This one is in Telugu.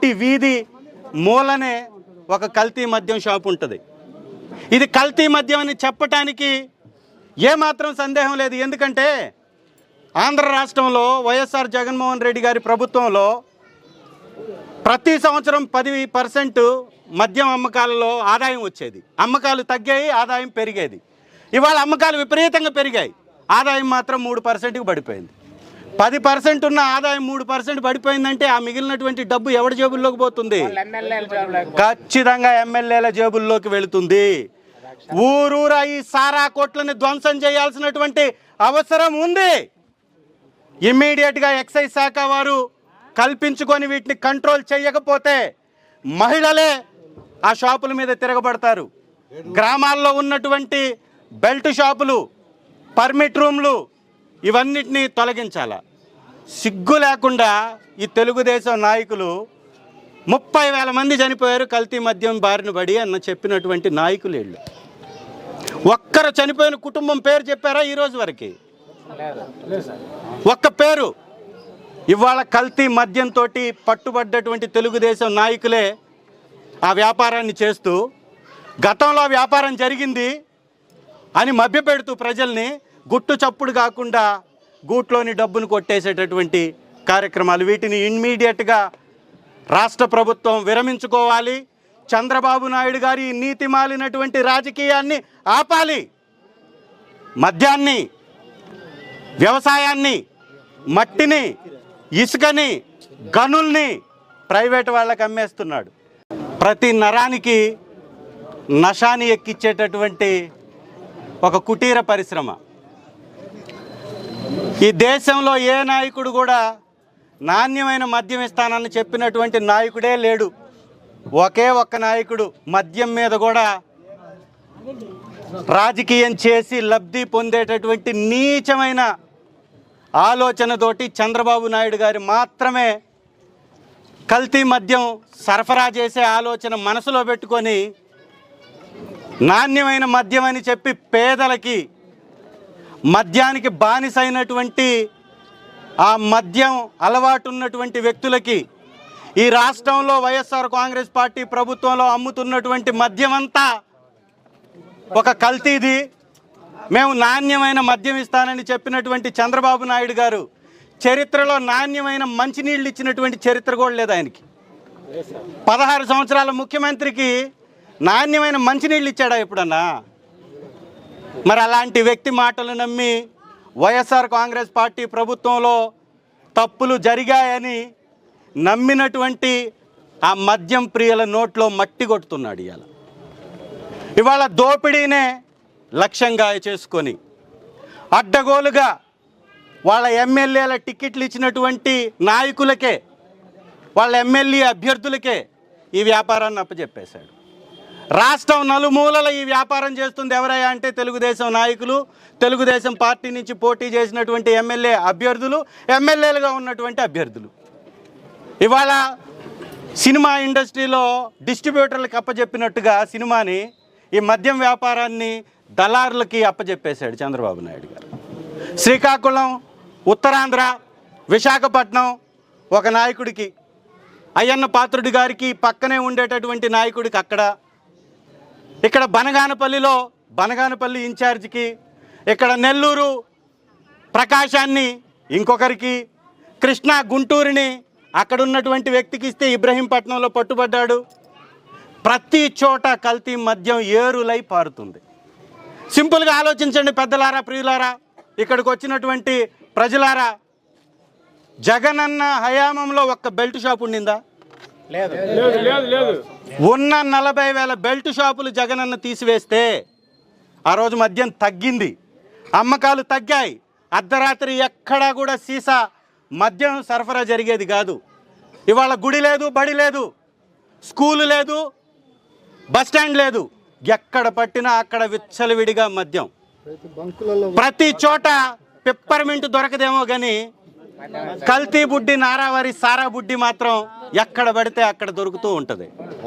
ఇంటి వీధి మూలనే ఒక కల్తీ మద్యం షాప్ ఉంటుంది. ఇది కల్తీ మద్యం అని చెప్పటానికి ఏమాత్రం సందేహం లేదు. ఎందుకంటే ఆంధ్ర రాష్ట్రంలో వైఎస్ఆర్ జగన్మోహన్ రెడ్డి గారి ప్రభుత్వంలో ప్రతి సంవత్సరం పది పర్సెంట్ మద్యం అమ్మకాలలో ఆదాయం వచ్చేది. అమ్మకాలు తగ్గాయి ఆదాయం పెరిగేది. ఇవాళ అమ్మకాలు విపరీతంగా పెరిగాయి. ఆదాయం మాత్రం మూడు పర్సెంట్కి పడిపోయింది. పది పర్సెంట్ ఉన్న ఆదాయం మూడు పర్సెంట్ పడిపోయిందంటే ఆ మిగిలినటువంటి డబ్బు ఎవరి జేబుల్లోకి పోతుంది. ఖచ్చితంగా ఎమ్మెల్యేల జేబుల్లోకి వెళుతుంది. ఊరూరా ఈ సారా కోట్లని ధ్వంసం చేయాల్సినటువంటి అవసరం ఉంది. ఇమ్మీడియట్గా ఎక్సైజ్ శాఖ వారు కల్పించుకొని వీటిని కంట్రోల్ చేయకపోతే మహిళలే ఆ షాపుల మీద తిరగబడతారు. గ్రామాల్లో ఉన్నటువంటి బెల్ట్ షాపులు పర్మిట్ రూమ్లు ఇవన్నిటినీ తొలగించాల? సిగ్గు లేకుండా ఈ తెలుగుదేశం నాయకులు ముప్పై వేల మంది చనిపోయారు కల్తీ మద్యం బారిన పడి అన్న చెప్పినటువంటి నాయకులు వీళ్ళు. ఒక్కరు చనిపోయిన కుటుంబం పేరు చెప్పారా ఈరోజు వరకు? ఒక్క పేరు. ఇవాళ కల్తీ మద్యంతో పట్టుబడ్డటువంటి తెలుగుదేశం నాయకులే ఆ వ్యాపారాన్ని చేస్తూ గతంలో వ్యాపారం జరిగింది అని మభ్యపెడుతూ ప్రజల్ని గుట్టు చప్పుడు కాకుండా గూట్లోని డబ్బును కొట్టేసేటటువంటి కార్యక్రమాలు. వీటిని ఇమ్మీడియట్గా రాష్ట్ర ప్రభుత్వం విరమించుకోవాలి. చంద్రబాబు నాయుడు గారి నీతి మాలినటువంటి రాజకీయాన్ని ఆపాలి. మద్యాన్ని వ్యవసాయాన్ని మట్టిని ఇసుకని గనుల్ని ప్రైవేట్ వాళ్ళకి అమ్మేస్తున్నాడు. ప్రతి నరానికి నషాని ఎక్కిచ్చేటటువంటి ఒక కుటీర పరిశ్రమ. ఈ దేశంలో ఏ నాయకుడు కూడా నాణ్యమైన మద్యం ఇస్తానని చెప్పినటువంటి నాయకుడే లేడు. ఒకే ఒక్క నాయకుడు మద్యం మీద కూడా రాజకీయం చేసి లబ్ధి పొందేటటువంటి నీచమైన ఆలోచనతోటి చంద్రబాబు నాయుడు గారు మాత్రమే కల్తీ మద్యం సరఫరా చేసే ఆలోచన మనసులో పెట్టుకొని నాణ్యమైన మద్యం అని చెప్పి పేదలకి మద్యానికి బానిసైనటువంటి ఆ మద్యం అలవాటు ఉన్నటువంటి వ్యక్తులకి ఈ రాష్ట్రంలో వైఎస్ఆర్ కాంగ్రెస్ పార్టీ ప్రభుత్వంలో అమ్ముతున్నటువంటి మద్యం అంతా ఒక కల్తీది. మేము నాణ్యమైన మద్యం ఇస్తానని చెప్పినటువంటి చంద్రబాబు నాయుడు గారు చరిత్రలో నాణ్యమైన మంచినీళ్ళు ఇచ్చినటువంటి చరిత్ర కూడా లేదు ఆయనకి. పదహారు సంవత్సరాల ముఖ్యమంత్రికి నాణ్యమైన మంచినీళ్ళు ఇచ్చాడా ఎప్పుడన్నా? మరి అలాంటి వ్యక్తి మాటలు నమ్మి వైఎస్ఆర్ కాంగ్రెస్ పార్టీ ప్రభుత్వంలో తప్పులు జరిగాయని నమ్మినటువంటి ఆ మద్యం ప్రియుల నోట్లో మట్టి కొడుతున్నాడు ఇవాళ. ఇవాళ దోపిడీనే లక్ష్యంగా చేసుకొని అడ్డగోలుగా వాళ్ళ ఎమ్మెల్యేల టికెట్లు ఇచ్చినటువంటి నాయకులకే వాళ్ళ ఎమ్మెల్యే అభ్యర్థులకే ఈ వ్యాపారాన్ని అప్పచెప్పేశాడు. రాష్ట్రం నలుమూలల ఈ వ్యాపారం చేస్తుంది. ఎవరయ్యా అంటే తెలుగుదేశం నాయకులు తెలుగుదేశం పార్టీ నుంచి పోటీ చేసినటువంటి ఎమ్మెల్యే అభ్యర్థులు ఎమ్మెల్యేలుగా ఉన్నటువంటి అభ్యర్థులు. ఇవాళ సినిమా ఇండస్ట్రీలో డిస్ట్రిబ్యూటర్లకు అప్పచెప్పినట్టుగా సినిమాని ఈ మద్యం వ్యాపారాన్ని దళారులకి అప్పచెప్పేశాడు చంద్రబాబు నాయుడు గారు. శ్రీకాకుళం ఉత్తరాంధ్ర విశాఖపట్నం ఒక నాయకుడికి అయ్యన్న పాత్రుడి గారికి పక్కనే ఉండేటటువంటి నాయకుడికి అక్కడ ఇక్కడ బనగానపల్లిలో బనగానపల్లి ఇన్ఛార్జికి ఇక్కడ నెల్లూరు ప్రకాశాన్ని ఇంకొకరికి కృష్ణా గుంటూరుని అక్కడ ఉన్నటువంటి వ్యక్తికి ఇస్తే ఇబ్రహీంపట్నంలో పట్టుబడ్డాడు. ప్రతి చోట కల్తీ మద్యం ఏరులై పారుతుంది. సింపుల్గా ఆలోచించండి పెద్దలారా ప్రియులారా. ఇక్కడికి వచ్చినటువంటి ప్రజలారా జగనన్న హయామంలో ఒక్క బెల్ట్ షాప్ ఉండిందా? ఉన్న నలభై వేల బెల్ట్ షాపులు జగనన్న తీసివేస్తే ఆ రోజు మద్యం తగ్గింది. అమ్మకాలు తగ్గాయి. అర్ధరాత్రి ఎక్కడా కూడా సీసా మద్యం సరఫరా జరిగేది కాదు. ఇవాళ గుడి లేదు బడి లేదు స్కూలు లేదు బస్ స్టాండ్ లేదు. ఎక్కడ పట్టినా అక్కడ విచ్చలవిడిగా మద్యం. ప్రతి చోట పిప్పర్మింట్ దొరకదేమో కానీ కల్తీ బుడ్డి నారావారి సారా బుడ్డి మాత్రం ఎక్కడ పడితే అక్కడ దొరుకుతూ ఉంటుంది.